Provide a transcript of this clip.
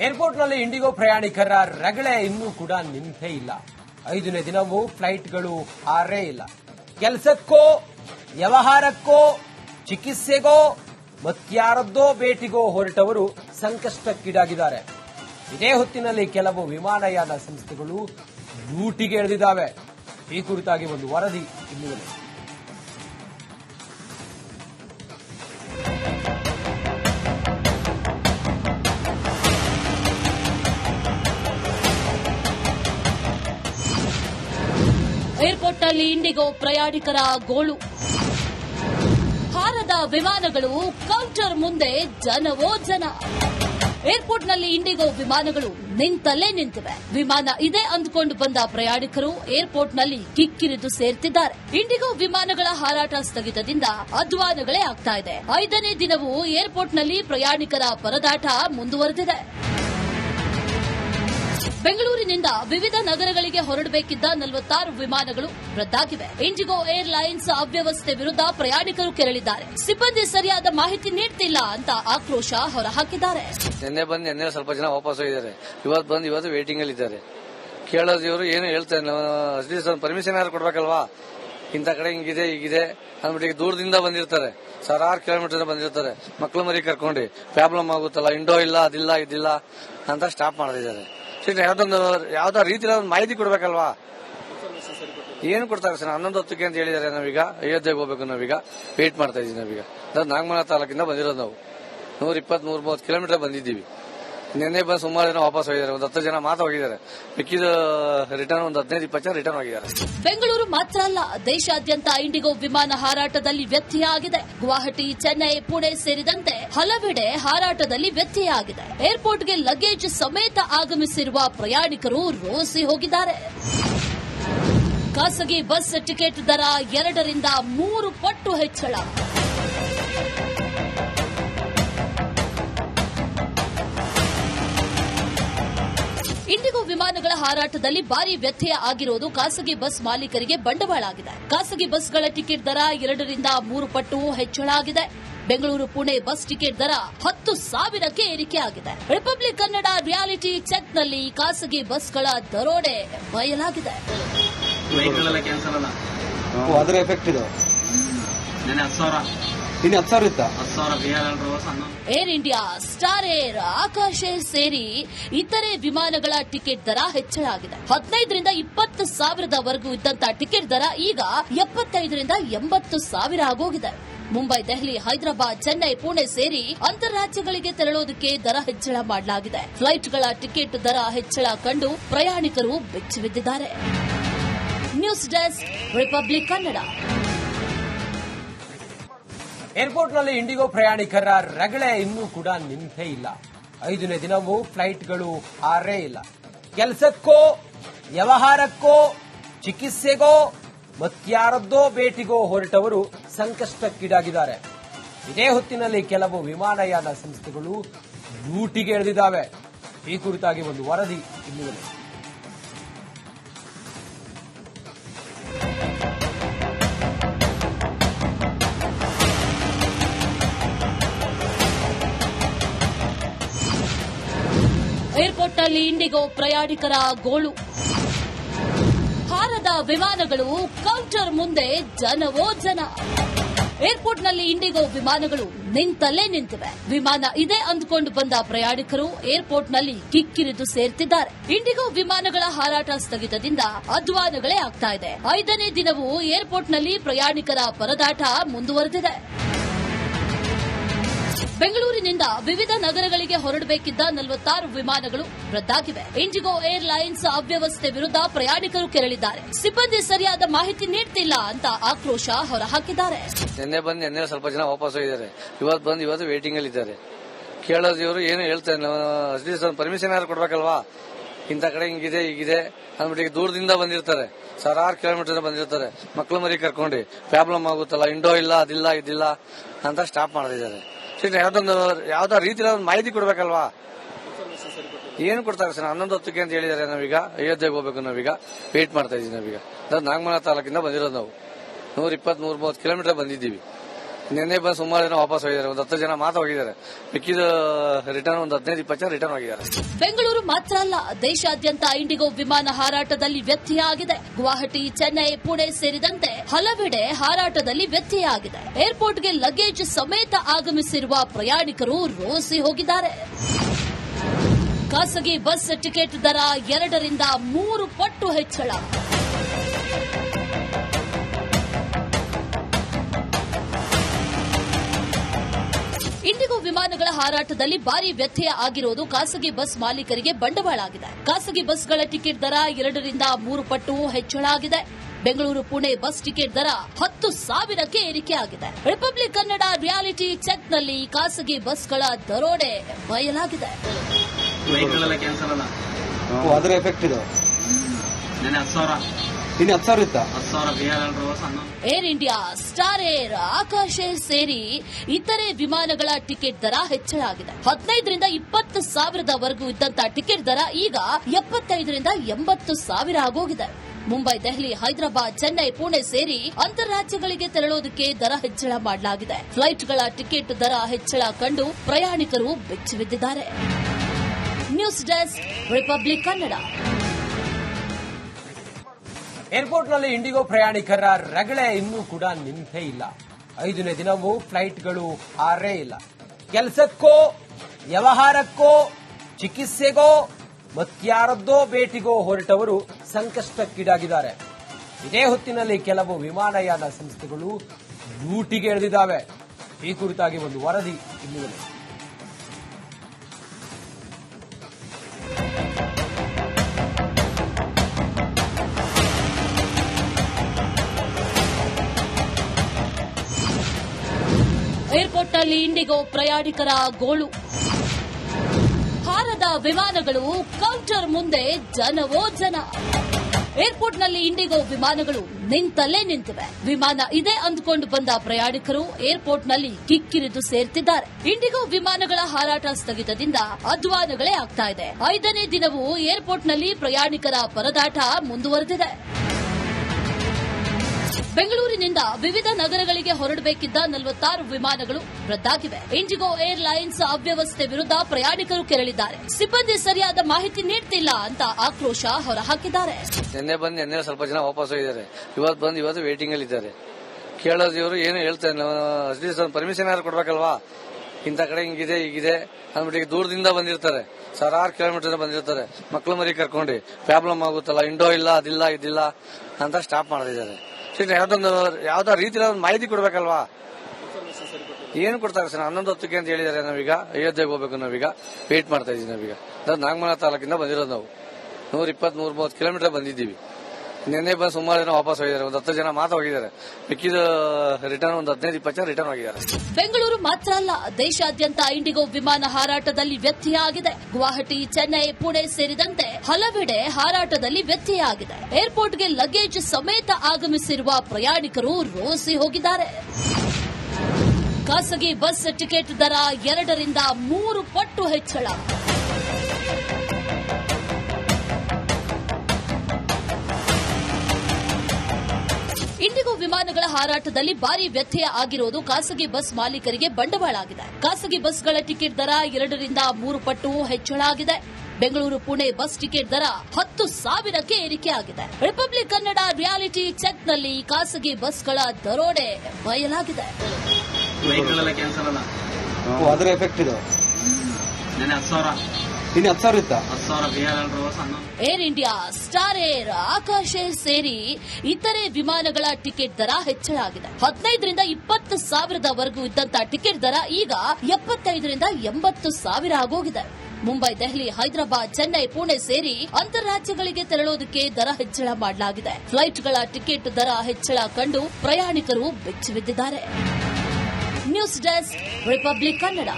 ಏರ್ಪೋರ್ಟ್ನಲ್ಲಿ IndiGo ಪ್ರಯಾಣಿಕರ ರಗಳೆ ಇನ್ನೂ ಕೂಡ ನಿಂತೇ ಇಲ್ಲ. ಐದನೇ ದಿನವೂ ಫ್ಲೈಟ್ಗಳು ಹಾರೇ ಇಲ್ಲ. ಕೆಲಸಕ್ಕೋ, ವ್ಯವಹಾರಕ್ಕೋ, ಚಿಕಿತ್ಸೆಗೋ, ಮತ್ಯಾರದ್ದೋ ಭೇಟಿಗೋ ಹೊರಟವರು ಸಂಕಷ್ಟಕ್ಕೀಡಾಗಿದ್ದಾರೆ. ಇದೇ ಹೊತ್ತಿನಲ್ಲಿ ಕೆಲವು ವಿಮಾನಯಾನ ಸಂಸ್ಥೆಗಳು ಲೂಟಿಗೆ ಎಳೆದಿದ್ದಾವೆ. ಈ ಕುರಿತಾಗಿ ಒಂದು ವರದಿ ಇಲ್ಲಿದೆ ಏರ್ಪೋರ್ಟ್ನಲ್ಲಿ ಇಂಡಿಗೋ ಪ್ರಯಾಣಿಕರ ಗೋಳು. ಹಾರದ ವಿಮಾನಗಳು ಕೌಂಟರ್ ಮುಂದೆ ಜನವೋ ಜನ. ಏರ್ಪೋರ್ಟ್ನಲ್ಲಿ ಇಂಡಿಗೋ ವಿಮಾನಗಳು ನಿಂತಲ್ಲೇ ನಿಂತಿವೆ. ವಿಮಾನ ಇದೆ ಅಂದುಕೊಂಡು ಬಂದ ಪ್ರಯಾಣಿಕರು ಏರ್ಪೋರ್ಟ್ನಲ್ಲಿ ಕಿಕ್ಕಿರಿದು ಸೇರ್ತಿದ್ದಾರೆ. ಇಂಡಿಗೋ ವಿಮಾನಗಳ ಹಾರಾಟ ಸ್ಥಗಿತದಿಂದ ಅಧ್ವಾನಗಳೇ ಆಗ್ತಾ ಇದೆ. ಐದನೇ ದಿನವೂ ಏರ್ಪೋರ್ಟ್ನಲ್ಲಿ ಪ್ರಯಾಣಿಕರ ಪರದಾಟ ಮುಂದುವರೆದಿದೆ. ಬೆಂಗಳೂರಿನಿಂದ ವಿವಿಧ ನಗರಗಳಿಗೆ ಹೊರಡಬೇಕಿದ್ದ ನಲವತ್ತಾರು ವಿಮಾನಗಳು ರದ್ದಾಗಿವೆ. ಇಂಡಿಗೋ ಏರ್ಲೈನ್ಸ್ ಅವ್ಯವಸ್ಥೆ ವಿರುದ್ಧ ಪ್ರಯಾಣಿಕರು ಕೆರಳಿದ್ದಾರೆ. ಸಿಬ್ಬಂದಿ ಸರಿಯಾದ ಮಾಹಿತಿ ನೀಡ್ತಿಲ್ಲ ಅಂತ ಆಕ್ರೋಶ ಹೊರಹಾಕಿದ್ದಾರೆ. ನಿನ್ನೆ ಬಂದು ನಿನ್ನೆ ಸ್ವಲ್ಪ ಜನ ವಾಪಸ್ ಹೋಗಿದ್ದಾರೆ. ಇವತ್ತು ಬಂದು ಇವತ್ತು ವೇಟಿಂಗ್ ಅಲ್ಲಿ ಇದ್ದಾರೆ. ಕೇಳೋದು ಇವರು ಏನು ಹೇಳ್ತಾರೆ ಪರ್ಮಿಷನ್ ಯಾರು ಕೊಡ್ಬೇಕಲ್ವಾ? ಇಂಥ ಕಡೆ ಹಿಂಗಿದೆ, ಹೀಗಿದೆ ಅಂದ್ಬಿಟ್ಟು ದೂರದಿಂದ ಬಂದಿರ್ತಾರೆ. ಸಾವಿರಾರು ಕಿಲೋಮೀಟರ್ ಬಂದಿರ್ತಾರೆ. ಮಕ್ಳು ಮರಿ ಕರ್ಕೊಂಡು. ಪ್ರಾಬ್ಲಮ್ ಆಗುತ್ತಲ್ಲ ಇಂಡೋ ಇಲ್ಲ, ಅದಿಲ್ಲ, ಇದಿಲ್ಲ ಅಂತ ಸ್ಟಾಪ್ ಮಾಡ್ತಿದ್ದಾರೆ. ಸರಿ ಯಾವ್ದೊಂದು ಯಾವ್ದೋ ರೀತಿಯ ಒಂದು ಮಾಹಿತಿ ಕೊಡ್ಬೇಕಲ್ವಾ? ಏನು ಕೊಡ್ತಾರೆ ಸರ್? ಹನ್ನೊಂದು ಹೊತ್ತಿಗೆ ಅಂತ ಹೇಳಿದಾರೆ ನಾವೀಗ. ಅಯೋಧ್ಯೆಗೆ ಹೋಗ್ಬೇಕು ನಾವೀಗ. ವೇಟ್ ಮಾಡ್ತಾ ಇದೀವಿ ನಾವೀಗ. ನಾಗಮಲ ತಾಲೂಕಿಂದ ಬಂದಿರೋದು ನಾವು. ನೂರ ಇಪ್ಪತ್ತ್ ನೂರ ಮೂವತ್ತು ಕಿಲೋಮೀಟರ್ ಬಂದಿದ್ದೀವಿ. ನಿನ್ನೆ ಬಂದು ಸುಮಾರು ಜನ ವಾಪಸ್ ಹೋಗಿದ್ದಾರೆ. ಒಂದು ಹತ್ತು ಜನ ಮಾತ್ರ ಹೋಗಿದ್ದಾರೆ. ಮಿಕ್ಕಿದ ರಿಟರ್ನ್ ಒಂದು ಹದಿನೈದು, ಇಪ್ಪತ್ತು ಜನ ರಿಟರ್ನ್ ಹೋಗಿದ್ದಾರೆ. ಬೆಂಗಳೂರು ಮಾತ್ರ ಅಲ್ಲ, ದೇಶಾದ್ಯಂತ ಇಂಡಿಗೋ ವಿಮಾನ ಹಾರಾಟದಲ್ಲಿ ವ್ಯತ್ಯಯ ಆಗಿದೆ ಗುವಾಹಟಿ, ಚೆನ್ನೈ, ಪುಣೆ ಸೇರಿದಂತೆ ಹಲವೆಡೆ ಹಾರಾಟದಲ್ಲಿ ವ್ಯತ್ಯಯ ಆಗಿದೆ ಏರ್ಪೋರ್ಟ್ಗೆ ಲಗೇಜ್ ಸಮೇತ ಆಗಮಿಸಿರುವ ಪ್ರಯಾಣಿಕರು ರೋಸಿ ಹೋಗಿದ್ದಾರೆ. ಖಾಸಗಿ ಬಸ್ ಟಿಕೆಟ್ ದರ ಎರಡರಿಂದ ಮೂರು ಪಟ್ಟು ಹೆಚ್ಚಳ. ಇಂಡಿಗೋ ವಿಮಾನಗಳ ಹಾರಾಟದಲ್ಲಿ ಭಾರಿ ವ್ಯತ್ಯಯ ಆಗಿರೋದು ಖಾಸಗಿ ಬಸ್ ಮಾಲೀಕರಿಗೆ ಬಂಡವಾಳ ಆಗಿದೆ. ಖಾಸಗಿ ಬಸ್ಗಳ ಟಿಕೆಟ್ ದರ ಎರಡರಿಂದ ಮೂರು ಪಟ್ಟು ಹೆಚ್ಚಳ ಆಗಿದೆ. ಬೆಂಗಳೂರು ಪುಣೆ ಬಸ್ ಟಿಕೆಟ್ ದರ ಹತ್ತು ಸಾವಿರಕ್ಕೆ ಏರಿಕೆ ಆಗಿದೆ. ರಿಪಬ್ಲಿಕ್ ಕನ್ನಡ ರಿಯಾಲಿಟಿ ಚೆಕ್ನಲ್ಲಿ ಖಾಸಗಿ ಬಸ್ಗಳ ದರೋಡೆ ಬಯಲಾಗಿದೆ. ವೆಹಿಕಲ್ ಕ್ಯಾನ್ಸಲ್ ಅಲ್ಲ? ಅದರ ಎಫೆಕ್ಟ್ ಇದು. ಇನ್ನು ಹತ್ತು ಸಾವಿರ ಇತ್ತಾ? Air India Star Air Akasa Air ಸೇರಿ ಇತರೆ ವಿಮಾನಗಳ ಟಿಕೆಟ್ ದರ ಹೆಚ್ಚಳ ಆಗಿದೆ. ಹದಿನೈದರಿಂದ ಇಪ್ಪತ್ತು ಸಾವಿರದವರೆಗೂ ಇದ್ದಂತ ಟಿಕೆಟ್ ದರ ಈಗ ಎಪ್ಪತ್ತೈದರಿಂದ ಎಂಬತ್ತು ಸಾವಿರ ಆಗೋಗಿದೆ. ಮುಂಬೈ ದೆಹಲಿ ಹೈದರಾಬಾದ್ ಚೆನ್ನೈ ಪುಣೆ ಸೇರಿ ಅಂತಾರಾಜ್ಯಗಳಿಗೆ ತೆರಳೋದಕ್ಕೆ ದರ ಹೆಚ್ಚಳ ಮಾಡಲಾಗಿದೆ. ಫ್ಲೈಟ್ಗಳ ಟಿಕೆಟ್ ದರ ಹೆಚ್ಚಳ ಕಂಡು ಪ್ರಯಾಣಿಕರು ಬೆಚ್ಚಿಬಿದ್ದಿದ್ದಾರೆ ನ್ಯೂಸ್ ಡೆಸ್ಕ್ ರಿಪಬ್ಲಿಕ್ ಕನ್ನಡ. ಏರ್ಪೋರ್ಟ್ನಲ್ಲಿ ಇಂಡಿಗೋ ಪ್ರಯಾಣಿಕರ ರಗಳೆ ಇನ್ನೂ ಕೂಡ ನಿಂತೇ ಇಲ್ಲ. ಐದನೇ ದಿನವೂ ಫ್ಲೈಟ್ಗಳು ಹಾರೇ ಇಲ್ಲ. ಕೆಲಸಕ್ಕೋ, ವ್ಯವಹಾರಕ್ಕೋ, ಚಿಕಿತ್ಸೆಗೋ, ಮತ್ಯಾರದ್ದೋ ಭೇಟಿಗೋ ಹೊರಟವರು ಸಂಕಷ್ಟಕ್ಕೀಡಾಗಿದ್ದಾರೆ. ಇದೇ ಹೊತ್ತಿನಲ್ಲಿ ಕೆಲವು ವಿಮಾನಯಾನ ಸಂಸ್ಥೆಗಳು ಲೂಟಿಗೆ ಎಳೆದಿದ್ದಾವೆ. ಈ ಕುರಿತಾಗಿ ಒಂದು ವರದಿ ಇಲ್ಲಿದೆ ಏರ್ಪೋರ್ಟ್ನಲ್ಲಿ ಇಂಡಿಗೋ ಪ್ರಯಾಣಿಕರ ಗೋಳು. ಹಾರದ ವಿಮಾನಗಳು ಕೌಂಟರ್ ಮುಂದೆ ಜನವೋ ಜನ ಏರ್ಪೋರ್ಟ್ನಲ್ಲಿ ಇಂಡಿಗೋ ವಿಮಾನಗಳು ನಿಂತಲ್ಲೇ ನಿಂತಿವೆ. ವಿಮಾನ ಇದೆ ಅಂದುಕೊಂಡು ಬಂದ ಪ್ರಯಾಣಿಕರು ಏರ್ಪೋರ್ಟ್ನಲ್ಲಿ ಕಿಕ್ಕಿರಿದು ಸೇರ್ತಿದ್ದಾರೆ. ಇಂಡಿಗೋ ವಿಮಾನಗಳ ಹಾರಾಟ ಸ್ಥಗಿತದಿಂದ ಅಧ್ವಾನಗಳೇ ಆಗ್ತಾ ಇದೆ. ಐದನೇ ದಿನವೂ ಏರ್ಪೋರ್ಟ್ನಲ್ಲಿ ಪ್ರಯಾಣಿಕರ ಪರದಾಟ ಮುಂದುವರೆದಿದೆ. ಬೆಂಗಳೂರಿನಿಂದ ವಿವಿಧ ನಗರಗಳಿಗೆ ಹೊರಡಬೇಕಿದ್ದ ನಲವತ್ತಾರು ವಿಮಾನಗಳು ರದ್ದಾಗಿವೆ. ಇಂಡಿಗೋ ಏರ್ಲೈನ್ಸ್ ಅವ್ಯವಸ್ಥೆ ವಿರುದ್ಧ ಪ್ರಯಾಣಿಕರು ಕೆರಳಿದ್ದಾರೆ. ಸಿಬ್ಬಂದಿ ಸರಿಯಾದ ಮಾಹಿತಿ ನೀಡ್ತಿಲ್ಲ ಅಂತ ಆಕ್ರೋಶ ಹೊರಹಾಕಿದ್ದಾರೆ. ನಿನ್ನೆ ಬಂದು ನಿನ್ನೆ ಸ್ವಲ್ಪ ಜನ ವಾಪಸ್ ಹೋಗಿದ್ದಾರೆ. ಇವತ್ತು ಬಂದು ಇವತ್ತು ವೇಟಿಂಗ್ ಅಲ್ಲಿ ಇದ್ದಾರೆ. ಕೇಳೋದು ಇವರು ಏನು ಹೇಳ್ತಾರೆ ಪರ್ಮಿಷನ್ ಯಾರು ಕೊಡ್ಬೇಕಲ್ವಾ? ಇಂಥ ಕಡೆ ಹಿಂಗಿದೆ, ಹೀಗಿದೆ ಅಂದ್ಬಿಟ್ಟು ದೂರದಿಂದ ಬಂದಿರ್ತಾರೆ. ಸಾವಿರಾರು ಕಿಲೋಮೀಟರ್ ಬಂದಿರ್ತಾರೆ. ಮಕ್ಕಳು ಮರಿ ಕರ್ಕೊಂಡು. ಪ್ರಾಬ್ಲಮ್ ಆಗುತ್ತಲ್ಲ ಇಂಡೋ ಇಲ್ಲ, ಅದಿಲ್ಲ, ಇದಿಲ್ಲ ಅಂತ ಸ್ಟಾಪ್ ಮಾಡ್ತಿದ್ದಾರೆ. ಸರಿ ಯಾವ್ದೊಂದು, ಯಾವ್ದೋ ರೀತಿ ಒಂದು ಮಾಹಿತಿ ಕೊಡ್ಬೇಕಲ್ವಾ? ಏನು ಕೊಡ್ತಾರೆ ಸರ್? ಹನ್ನೊಂದು ಹೊತ್ತಿಗೆ ಅಂತ ಹೇಳಿದ್ದಾರೆ ನಾವೀಗ. ಅಯೋಧ್ಯೆಗೆ ಹೋಗ್ಬೇಕು ನಾವೀಗ. ವೇಟ್ ಮಾಡ್ತಾ ಇದೀವಿ ನಾವೀಗ. ನಾಗಮಲ ತಾಲೂಕಿಂದ ಬಂದಿರೋದು ನಾವು. ನೂರ ಇಪ್ಪತ್ತ್ ನೂರ ಮೂವತ್ತು ಕಿಲೋಮೀಟರ್ ಬಂದಿದ್ದೀವಿ. ನಿನ್ನೆ ಬಂದು ಸುಮಾರು ಜನ ವಾಪಸ್ ಹೋಗಿದ್ದಾರೆ. ಒಂದು ಹತ್ತು ಜನ ಮಾತ್ರ ಹೋಗಿದ್ದಾರೆ. ಮಿಕ್ಕಿದ ರಿಟರ್ನ್ ಒಂದು ಹದಿನೈದು, ಇಪ್ಪತ್ತು ಜನ ರಿಟರ್ನ್ ಹೋಗಿದ್ದಾರೆ. ಬೆಂಗಳೂರು ಮಾತ್ರ ಅಲ್ಲ, ದೇಶಾದ್ಯಂತ ಇಂಡಿಗೋ ವಿಮಾನ ಹಾರಾಟದಲ್ಲಿ ವ್ಯತ್ಯಯ ಆಗಿದೆ ಗುವಾಹಟಿ, ಚೆನ್ನೈ, ಪುಣೆ ಸೇರಿದಂತೆ ಹಲವೆಡೆ ಹಾರಾಟದಲ್ಲಿ ವ್ಯತ್ಯಯ ಆಗಿದೆ ಏರ್ಪೋರ್ಟ್ಗೆ ಲಗೇಜ್ ಸಮೇತ ಆಗಮಿಸಿರುವ ಪ್ರಯಾಣಿಕರು ರೋಸಿ ಹೋಗಿದ್ದಾರೆ. ಖಾಸಗಿ ಬಸ್ ಟಿಕೆಟ್ ದರ ಎರಡರಿಂದ ಮೂರು ಪಟ್ಟು ಹೆಚ್ಚಳ. ಇಂಡಿಗೋ ವಿಮಾನಗಳ ಹಾರಾಟದಲ್ಲಿ ಭಾರಿ ವ್ಯತ್ಯಯ ಆಗಿರೋದು ಖಾಸಗಿ ಬಸ್ ಮಾಲೀಕರಿಗೆ ಬಂಡವಾಳ ಆಗಿದೆ ಖಾಸಗಿ ಬಸ್ಗಳ ಟಿಕೆಟ್ ದರ ಎರಡರಿಂದ ಮೂರು ಪಟ್ಟು ಹೆಚ್ಚಳ ಆಗಿದೆ. ಬೆಂಗಳೂರು ಪುಣೆ ಬಸ್ ಟಿಕೆಟ್ ದರ ಹತ್ತು ಸಾವಿರಕ್ಕೆ ಏರಿಕೆ ಆಗಿದೆ. ರಿಪಬ್ಲಿಕ್ ಕನ್ನಡ ರಿಯಾಲಿಟಿ ಚೆಕ್ನಲ್ಲಿ ಖಾಸಗಿ ಬಸ್ಗಳ ದರೋಡೆ ಬಯಲಾಗಿದೆ. ಅದರ ಎಫೆಕ್ಟ್ ಇದು. ನೆನೆ ಹತ್ತು ಸಾವಿರ ಇತ್ತಾ? Air India Star Air Akasa Air ಸೇರಿ ಇತರೆ ವಿಮಾನಗಳ ಟಿಕೆಟ್ ದರ ಹೆಚ್ಚಳ ಆಗಿದೆ. ಹದಿನೈದರಿಂದ ಇಪ್ಪತ್ತು ಸಾವಿರದವರೆಗೂ ಇದ್ದಂತ ಟಿಕೆಟ್ ದರ ಈಗ ಎಪ್ಪತ್ತೈದರಿಂದ ಎಂಬತ್ತು ಸಾವಿರ ಆಗೋಗಿದೆ. ಮುಂಬೈ ದೆಹಲಿ ಹೈದರಾಬಾದ್ ಚೆನ್ನೈ ಪುಣೆ ಸೇರಿ ಅಂತಾರಾಜ್ಯಗಳಿಗೆ ತೆರಳೋದಕ್ಕೆ ದರ ಹೆಚ್ಚಳ ಮಾಡಲಾಗಿದೆ. ಫ್ಲೈಟ್ಗಳ ಟಿಕೆಟ್ ದರ ಹೆಚ್ಚಳ ಕಂಡು ಪ್ರಯಾಣಿಕರು ಬೆಚ್ಚಿಬಿದ್ದಿದ್ದಾರೆ ನ್ಯೂಸ್ ಡೆಸ್ಕ್ ರಿಪಬ್ಲಿಕ್ ಕನ್ನಡ. ಏರ್ಪೋರ್ಟ್ನಲ್ಲಿ ಇಂಡಿಗೋ ಪ್ರಯಾಣಿಕರ ರಗಳೆ ಇನ್ನೂ ಕೂಡ ನಿಂತೇ ಇಲ್ಲ. ಐದನೇ ದಿನವೂ ಫ್ಲೈಟ್ಗಳು ಹಾರೇ ಇಲ್ಲ. ಕೆಲಸಕ್ಕೋ, ವ್ಯವಹಾರಕ್ಕೋ, ಚಿಕಿತ್ಸೆಗೋ, ಮತ್ಯಾರದ್ದೋ ಭೇಟಿಗೋ ಹೊರಟವರು ಸಂಕಷ್ಟಕ್ಕೀಡಾಗಿದ್ದಾರೆ. ಇದೇ ಹೊತ್ತಿನಲ್ಲಿ ಕೆಲವು ವಿಮಾನಯಾನ ಸಂಸ್ಥೆಗಳು ಲೂಟಿಗೆ ಎಳೆದಿದ್ದಾವೆ. ಈ ಕುರಿತಾಗಿ ಒಂದು ವರದಿ ಇಲ್ಲಿದೆ ಏರ್ಪೋರ್ಟ್ನಲ್ಲಿ ಇಂಡಿಗೋ ಪ್ರಯಾಣಿಕರ ಗೋಳು. ಹಾರದ ವಿಮಾನಗಳು ಕೌಂಟರ್ ಮುಂದೆ ಜನವೋ ಜನ ಏರ್ಪೋರ್ಟ್ನಲ್ಲಿ ಇಂಡಿಗೋ ವಿಮಾನಗಳು ನಿಂತಲ್ಲೇ ನಿಂತಿವೆ. ವಿಮಾನ ಇದೆ ಅಂದುಕೊಂಡು ಬಂದ ಪ್ರಯಾಣಿಕರು ಏರ್ಪೋರ್ಟ್ನಲ್ಲಿ ಕಿಕ್ಕಿರಿದು ಸೇರ್ತಿದ್ದಾರೆ. ಇಂಡಿಗೋ ವಿಮಾನಗಳ ಹಾರಾಟ ಸ್ಥಗಿತದಿಂದ ಅಧ್ವಾನಗಳೇ ಆಗ್ತಾ ಇದೆ. ಐದನೇ ದಿನವೂ ಏರ್ಪೋರ್ಟ್ನಲ್ಲಿ ಪ್ರಯಾಣಿಕರ ಪರದಾಟ ಮುಂದುವರೆದಿದೆ. ಬೆಂಗಳೂರಿನಿಂದ ವಿವಿಧ ನಗರಗಳಿಗೆ ಹೊರಡಬೇಕಿದ್ದ ನಲವತ್ತಾರು ವಿಮಾನಗಳು ರದ್ದಾಗಿವೆ. ಇಂಡಿಗೋ ಏರ್ಲೈನ್ಸ್ ಅವ್ಯವಸ್ಥೆ ವಿರುದ್ಧ ಪ್ರಯಾಣಿಕರು ಕೆರಳಿದ್ದಾರೆ. ಸಿಬ್ಬಂದಿ ಸರಿಯಾದ ಮಾಹಿತಿ ನೀಡ್ತಿಲ್ಲ ಅಂತ ಆಕ್ರೋಶ ಹೊರಹಾಕಿದ್ದಾರೆ. ನಿನ್ನೆ ಬಂದು, ನಿನ್ನೆ ಸ್ವಲ್ಪ ಜನ ವಾಪಸ್ ಹೋಗಿದ್ದಾರೆ. ಇವತ್ತು ಬಂದು, ಇವತ್ತು ವೇಟಿಂಗ್ ಅಲ್ಲಿ ಇದ್ದಾರೆ. ಕೇಳೋದು ಇವರು ಏನು ಹೇಳ್ತಾರೆ ಪರ್ಮಿಷನ್ ಯಾರು ಕೊಡ್ಬೇಕಲ್ವಾ? ಇಂಥ ಕಡೆ ಹಿಂಗಿದೆ, ಹೀಗಿದೆ ಅಂದ್ಬಿಟ್ಟು ದೂರದಿಂದ ಬಂದಿರ್ತಾರೆ. ಸಾವಿರಾರು ಕಿಲೋಮೀಟರ್ ಬಂದಿರ್ತಾರೆ. ಮಕ್ಕಳು ಮರಿ ಕರ್ಕೊಂಡು. ಪ್ರಾಬ್ಲಮ್ ಆಗುತ್ತಲ್ಲ ಇಂಡೋ ಇಲ್ಲ, ಅದಿಲ್ಲ, ಇದಿಲ್ಲ ಅಂತ ಸ್ಟಾಪ್ ಮಾಡಿದ್ದಾರೆ ಯಾವ್ದೊಂದು ಯಾವ್ದೋ ರೀತಿಯ ಒಂದು ಮಾಹಿತಿ ಕೊಡ್ಬೇಕಲ್ವಾ? ಏನು ಕೊಡ್ತಾರೆ ಸರ್? ಹನ್ನೊಂದು ಹೊತ್ತಿಗೆ ಅಂತ ಹೇಳಿದ್ದಾರೆ ನಾವೀಗ. ಅಯೋಧ್ಯೆಗೆ ಹೋಗ್ಬೇಕು ನಾವೀಗ. ವೇಟ್ ಮಾಡ್ತಾ ಇದೀವಿ ನಾವೀಗ. ನಾಗಮಲ ತಾಲೂಕಿಂದ ಬಂದಿರೋದು ನಾವು. ನೂರ ಇಪ್ಪತ್ತ್ ನೂರ ಮೂವತ್ತು ಕಿಲೋಮೀಟರ್ ಬಂದಿದ್ದೀವಿ. ನಿನ್ನೆ ಬಂದು ಸುಮಾರು ಜನ ವಾಪಸ್ ಹೋಗಿದ್ದಾರೆ. ಒಂದು ಹತ್ತು ಜನ ಮಾತ್ರ ಹೋಗಿದ್ದಾರೆ. ಮಿಕ್ಕಿದ ರಿಟರ್ನ್ ಒಂದು ಹದಿನೈದು, ಇಪ್ಪತ್ತು ಜನ ರಿಟರ್ನ್ ಹೋಗಿದ್ದಾರೆ. ಬೆಂಗಳೂರು ಮಾತ್ರ ಅಲ್ಲ, ದೇಶಾದ್ಯಂತ ಇಂಡಿಗೋ ವಿಮಾನ ಹಾರಾಟದಲ್ಲಿ ವ್ಯತ್ಯಯ ಆಗಿದೆ ಗುವಾಹಟಿ, ಚೆನ್ನೈ, ಪುಣೆ ಸೇರಿದಂತೆ ಹಲವೆಡೆ ಹಾರಾಟದಲ್ಲಿ ವ್ಯತ್ಯಯ ಆಗಿದೆ ಏರ್ಪೋರ್ಟ್ಗೆ ಲಗೇಜ್ ಸಮೇತ ಆಗಮಿಸಿರುವ ಪ್ರಯಾಣಿಕರು ರೋಸಿ ಹೋಗಿದ್ದಾರೆ. ಖಾಸಗಿ ಬಸ್ ಟಿಕೆಟ್ ದರ ಎರಡರಿಂದ ಮೂರು ಪಟ್ಟು ಹೆಚ್ಚಳ. ಇಂಡಿಗೋ ವಿಮಾನಗಳ ಹಾರಾಟದಲ್ಲಿ ಭಾರಿ ವ್ಯತ್ಯಯ ಆಗಿರೋದು ಖಾಸಗಿ ಬಸ್ ಮಾಲೀಕರಿಗೆ ಬಂಡವಾಳ ಆಗಿದೆ ಖಾಸಗಿ ಬಸ್ಗಳ ಟಿಕೆಟ್ ದರ ಎರಡರಿಂದ ಮೂರು ಪಟ್ಟು ಹೆಚ್ಚಳ ಆಗಿದೆ. ಬೆಂಗಳೂರು ಪುಣೆ ಬಸ್ ಟಿಕೆಟ್ ದರ ಹತ್ತು ಸಾವಿರಕ್ಕೆ ಏರಿಕೆ ಆಗಿದೆ. ರಿಪಬ್ಲಿಕ್ ಕನ್ನಡ ರಿಯಾಲಿಟಿ ಚೆಕ್ನಲ್ಲಿ ಖಾಸಗಿ ಬಸ್ಗಳ ದರೋಡೆ ಬಯಲಾಗಿದೆ. ವೆಹಿಕಲ್ ಕ್ಯಾನ್ಸಲ್ ಅಲ್ಲ? ಓ ಅದರ ಎಫೆಕ್ಟ್ ಇದು. ನೆನೆ ಹತ್ತು ಸಾವಿರ ಇತ್ತಾ? Air India Star Air Akasa Air ಸೇರಿ ಇತರೆ ವಿಮಾನಗಳ ಟಿಕೆಟ್ ದರ ಹೆಚ್ಚಳ ಆಗಿದೆ. ಹದಿನೈದರಿಂದ ಇಪ್ಪತ್ತು ಸಾವಿರದವರೆಗೂ ಇದ್ದಂತ ಟಿಕೆಟ್ ದರ ಈಗ ಎಪ್ಪತ್ತೈದರಿಂದ ಎಂಬತ್ತು ಸಾವಿರ ಆಗೋಗಿದೆ. ಮುಂಬೈ ದೆಹಲಿ ಹೈದರಾಬಾದ್ ಚೆನ್ನೈ ಪುಣೆ ಸೇರಿ ಅಂತಾರಾಜ್ಯಗಳಿಗೆ ತೆರಳೋದಕ್ಕೆ ದರ ಹೆಚ್ಚಳ ಮಾಡಲಾಗಿದೆ. ಫ್ಲೈಟ್ಗಳ ಟಿಕೆಟ್ ದರ ಹೆಚ್ಚಳ ಕಂಡು ಪ್ರಯಾಣಿಕರು ಬೆಚ್ಚಿಬಿದ್ದಿದ್ದಾರೆ ನ್ಯೂಸ್ ಡೆಸ್ಕ್ ರಿಪಬ್ಲಿಕ್ ಕನ್ನಡ.